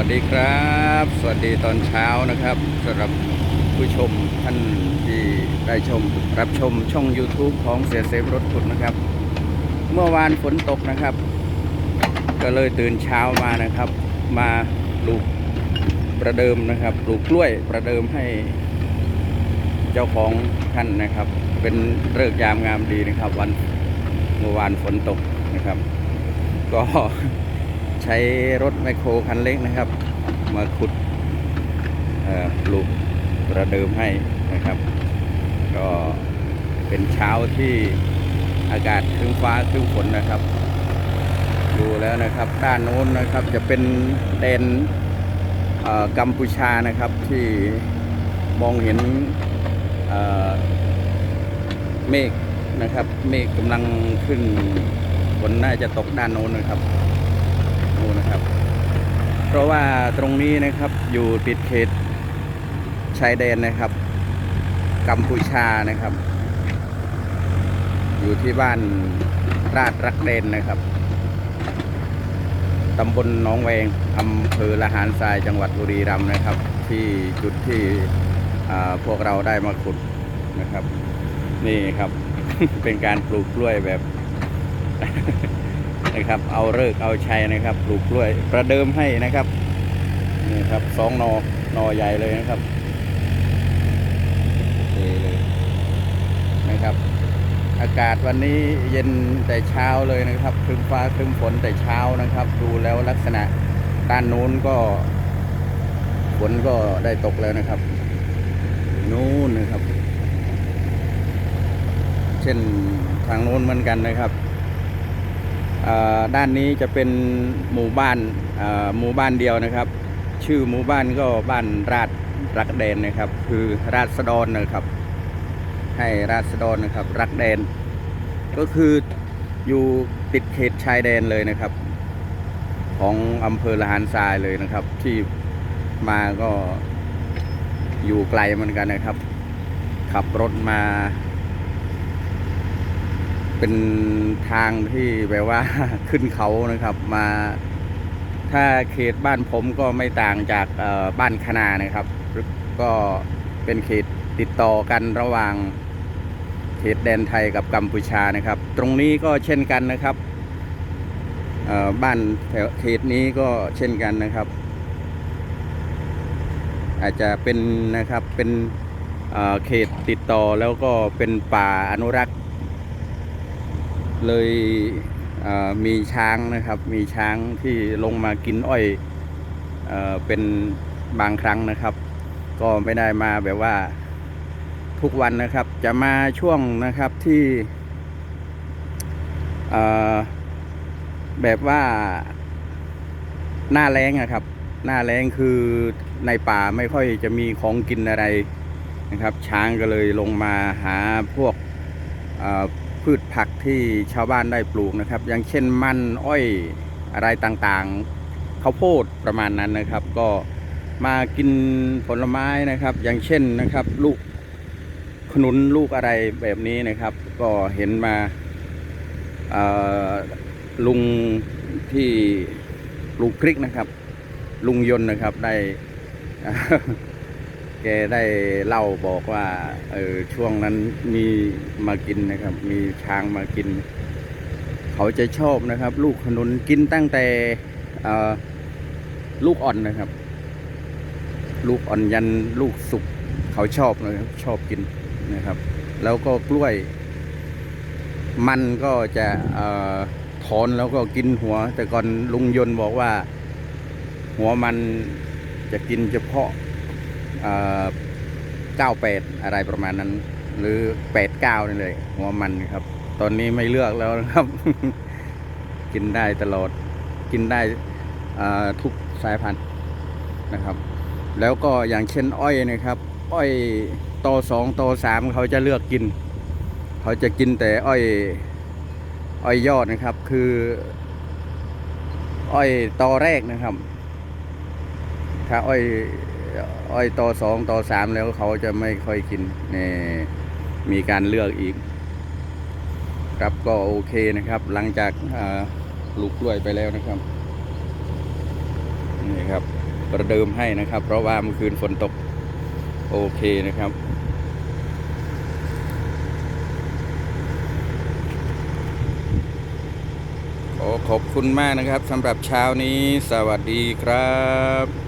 วัสดีครับ สวัสดีตอนเช้านะครับสำหรับผู้ชมท่านที่ได้ชมรับชมช่อง YouTube ของเสียเซฟรถขุดนะครับ เมื่อวานฝนตกนะครับ ก็เลยตื่นเช้ามานะครับ มาปลูกประเดิมนะครับปลูกกล้วยประเดิมให้เจ้าของท่านนะครับ เป็นเลิกยามงามดีนะครับ วันเมื่อวานฝนตกนะครับ ก็ ใช้รถแมโครคันเล็กนะครับ มาขุดปลูกประเดิมให้นะครับ ก็เป็นเช้าที่อากาศครึ้มฟ้าครึ้มฝนนะครับ ดูแล้วนะครับด้านโน้นนะครับจะเป็นแดนกัมพูชานะครับที่มองเห็นเเมฆนะครับ เมฆกำลังขึ้นฝนน่าจะตกด้านโน้นนะครับ ดูนะครับ เพราะว่าตรงนี้นะครับอยู่ติดเขตชายแดนนะครับ กัมพูชานะครับ อยู่ที่บ้านราชรักเดนนะครับตำบลหนองแวงอำเภอละหารทรายจังหวัดบุรีรัมย์นะครับ ที่จุดที่พวกเราได้มาขุดนะครับ นี่ครับ เป็นการปลูกกล้วยแบบ นะครับ เอาเลิกเอาชัยนะครับปลูกกล้วยประเดิมให้นะครับนี่ครับสองนอนอใหญ่เลยนะครับเเลยนะครับ อากาศวันนี้เย็นแต่เช้าเลยนะครับครึ้มฟ้าครึ้มฝนแต่เช้านะครับ ดูแล้วลักษณะด้านนู้นก็ฝนก็ได้ตกแล้วนะครับนู้นนะครับ เช่นทางนู้นเหมือนกันนะครับ ด้านนี้จะเป็นหมู่บ้านหมู่บ้านเดียวนะครับ ชื่อหมู่บ้านก็บ้านราชรักแดนนะครับ คือราษฎรนะครับ ให้ราษฎรนะครับ รักแดน ก็คืออยู่ติดเขตชายแดนเลยนะครับ ของอำเภอละหารทรายเลยนะครับ ที่มาก็อยู่ไกลเหมือนกันนะครับ ขับรถมา เป็นทางที่แบบว่าขึ้นเขานะครับมา ถ้าเขตบ้านผมก็ไม่ต่างจากบ้านคณานะครับ ก็เป็นเขตติดต่อกันระหว่างเขตแดนไทยกับกัมพูชานะครับ ตรงนี้ก็เช่นกันนะครับบ้านแถวเขตนี้ก็เช่นกันนะครับ อาจจะเป็นนะครับเป็นเขตติดต่อแล้วก็เป็นป่าอนุรักษ์ เลยเมีช้างนะครับ มีช้างที่ลงมากินอ้อยเอเป็นบางครั้งนะครับ ก็ไม่ได้มาแบบว่าทุกวันนะครับ จะมาช่วงนะครับที่แบบว่าหน้าแรงอะครับ หน้าแรงคือในป่าไม่ค่อยจะมีของกินอะไรนะครับ ช้างก็เลยลงมาหาพวกพืชผักที่ชาวบ้านได้ปลูกนะครับ อย่างเช่นมันอ้อยอะไรต่างๆข้าวโพดประมาณนั้นนะครับ ก็มากินผลไม้นะครับ อย่างเช่นนะครับ ลูกขนุนลูกอะไรแบบนี้นะครับ ก็เห็นมาลุงที่ปลูกพริกนะครับ ลุงยนนะครับได้ แกได้เล่าบอกว่า เออช่วงนั้นมีมากินนะครับ มีช้างมากิน เขาจะชอบนะครับ ลูกขนุนกินตั้งแต่ลูกอ่อนนะครับ ลูกอ่อนยันลูกสุกเขาชอบนะครับชอบกินนะครับ แล้วก็กล้วย มันก็จะออถอนแล้วก็กินหัว แต่ก่อนลุงยนต์บอกว่า หัวมันจะกินเฉพาะ เก้าแปดอะไรประมาณนั้น หรือแปดเก้านี่เลย หัวมันครับ ตอนนี้ไม่เลือกแล้วนะครับ กินได้ตลอดกินได้ทุกสายพันธุ์นะครับ แล้วก็อย่างเช่นอ้อยนะครับ อ้อยตอสองตอสามเขาจะเลือกกิน เขาจะกินแต่อ้อยอ้อยยอดนะครับ คือ อ้อยตอแรกนะครับ ถ้าอ้อย อ้อยต่อสองต่อสามแล้วเขาจะไม่ค่อยกินนี่มีการเลือกอีก ครับก็โอเคนะครับ หลังจากปลูกกล้วยไปแล้วนะครับนี่ครับประเดิมให้นะครับ เพราะว่าเมื่อคืนฝนตกโอเคนะครับขอขอบคุณมากนะครับสำหรับเช้านี้สวัสดีครับ